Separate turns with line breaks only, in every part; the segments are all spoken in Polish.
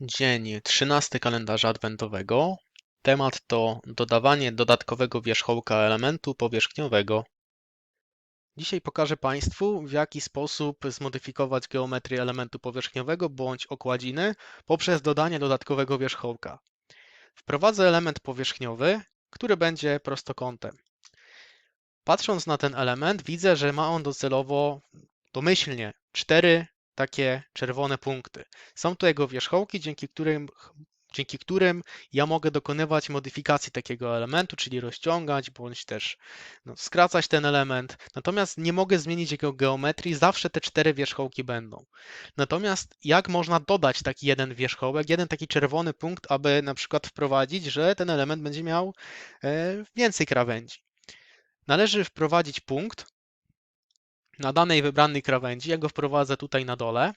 Dzień 13 kalendarza adwentowego. Temat to dodawanie dodatkowego wierzchołka elementu powierzchniowego. Dzisiaj pokażę Państwu, w jaki sposób zmodyfikować geometrię elementu powierzchniowego bądź okładziny poprzez dodanie dodatkowego wierzchołka. Wprowadzę element powierzchniowy, który będzie prostokątem. Patrząc na ten element, widzę, że ma on docelowo domyślnie cztery takie czerwone punkty. Są to jego wierzchołki, dzięki którym, dzięki którym ja mogę dokonywać modyfikacji takiego elementu, czyli rozciągać bądź też no, skracać ten element. Natomiast nie mogę zmienić jego geometrii, zawsze te cztery wierzchołki będą. Natomiast jak można dodać taki jeden wierzchołek, jeden taki czerwony punkt, aby na przykład wprowadzić, że ten element będzie miał e, więcej krawędzi? Należy wprowadzić punkt, na danej wybranej krawędzi, ja go wprowadzę tutaj na dole,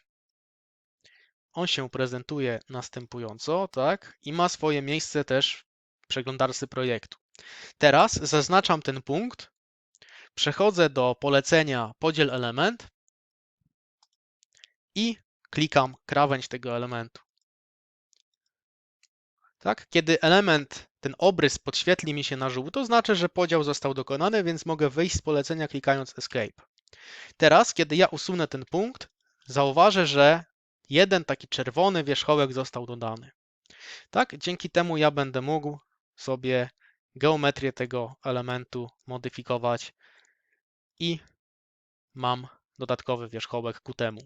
on się prezentuje następująco, tak, i ma swoje miejsce też w przeglądarce projektu. Teraz zaznaczam ten punkt, przechodzę do polecenia podziel element i klikam krawędź tego elementu. Tak, kiedy element, ten obrys podświetli mi się na żółto, znaczy, że podział został dokonany, więc mogę wyjść z polecenia klikając Escape. Teraz, kiedy ja usunę ten punkt, zauważę, że jeden taki czerwony wierzchołek został dodany. Tak, dzięki temu ja będę mógł sobie geometrię tego elementu modyfikować i mam dodatkowy wierzchołek ku temu.